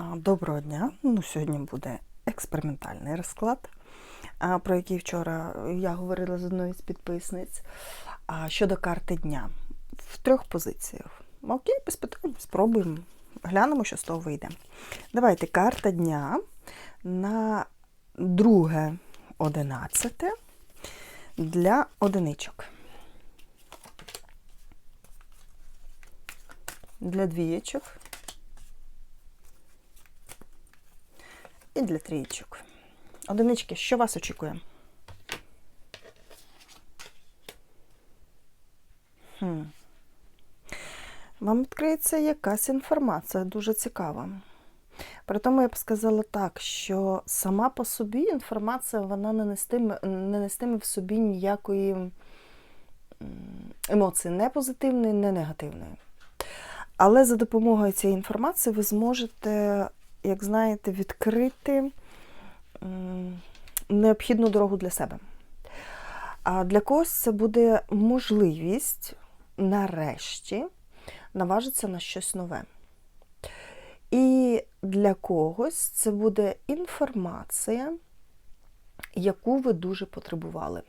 Доброго дня. Ну, сьогодні буде експериментальний розклад, про який вчора я говорила з одною з підписниць. Щодо карти дня в трьох позиціях. Окей, без питань, спробуємо. Глянемо, що з того вийде. Давайте карта дня на друге одинадцяте для одиничок. Для двієчок. І для трієчок. Одинички, що вас очікує? Хм. Вам відкриється якась інформація дуже цікава. При тому я б сказала так, що сама по собі інформація вона не нестиме, не нестиме в собі ніякої емоції, не позитивної, не негативної. Але за допомогою цієї інформації ви зможете, як знаєте, відкрити необхідну дорогу для себе. А для когось це буде можливість нарешті наважитися на щось нове. І для когось це буде інформація, яку ви дуже потребували.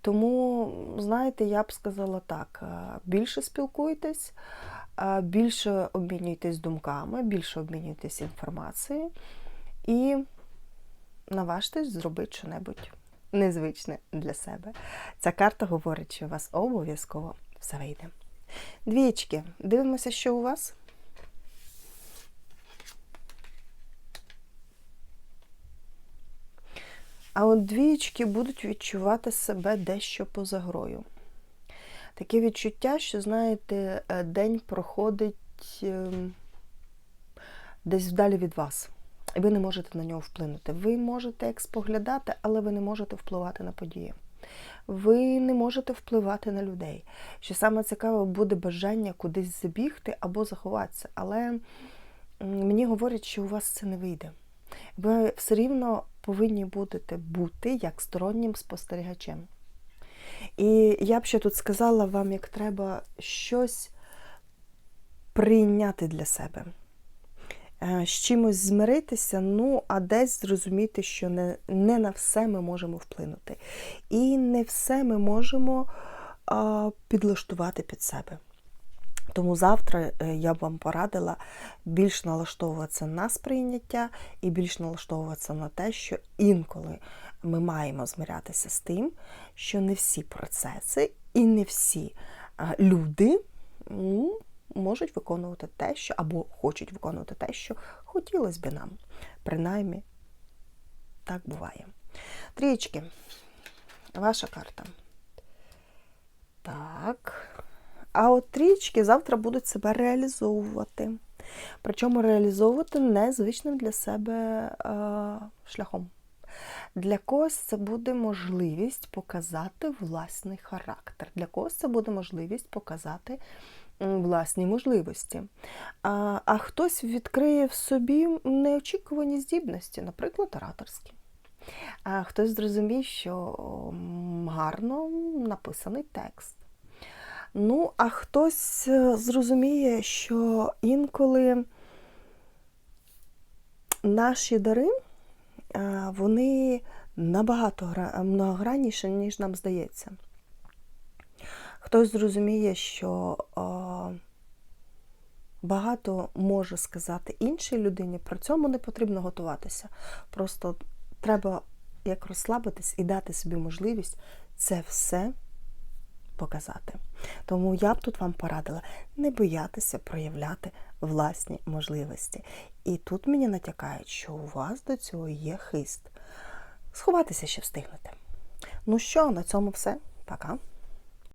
Тому, знаєте, я б сказала так: більше спілкуйтесь, більше обмінюйтесь думками, більше обмінюйтесь інформацією і наважтесь зробити щось незвичне для себе. Ця карта говорить, що у вас обов'язково все вийде. Двічки, дивимося, що у вас. А от двієчки будуть відчувати себе дещо поза грою. Таке відчуття, що, знаєте, е, день проходить ем, десь вдалі від вас. І ви не можете на нього вплинути. Ви можете як споглядати, але ви не можете впливати на події. Ви не можете впливати на людей. Що саме цікаве, буде бажання кудись забігти або заховатися. Але мені говорять, що у вас це не вийде. Ви все рівно повинні будете бути як стороннім спостерігачем. І я б ще тут сказала вам, як треба щось прийняти для себе. З чимось змиритися, ну, а десь зрозуміти, що не, не на все ми можемо вплинути. І не все ми можемо а, підлаштувати під себе. Тому завтра е, я б вам порадила більш налаштовуватися на сприйняття і більш налаштовуватися на те, що інколи ми маємо змирятися з тим, що не всі процеси і не всі люди ну, можуть виконувати те, що або хочуть виконувати те, що хотілося б нам. Принаймні, так буває. Трічки, ваша карта. Так. А от трічки завтра будуть себе реалізовувати. Причому реалізовувати незвичним для себе е, шляхом. Для когось це буде можливість показати власний характер. Для когось це буде можливість показати власні можливості. А, а хтось відкриє в собі неочікувані здібності, наприклад, ораторські. А хтось зрозуміє, що гарно написаний текст. Ну, а хтось е, зрозуміє, що інколи наші дари, е, вони набагато многогранніші, ніж нам здається. Хтось зрозуміє, що багато може сказати іншій людині, при цьому не потрібно готуватися. Просто треба як розслабитись і дати собі можливість це все показати. Тому я б тут вам порадила не боятися проявляти власні можливості. І тут мені натякають, що у вас до цього є хист. Сховатися ще встигнете. Ну що, на цьому все. Пока.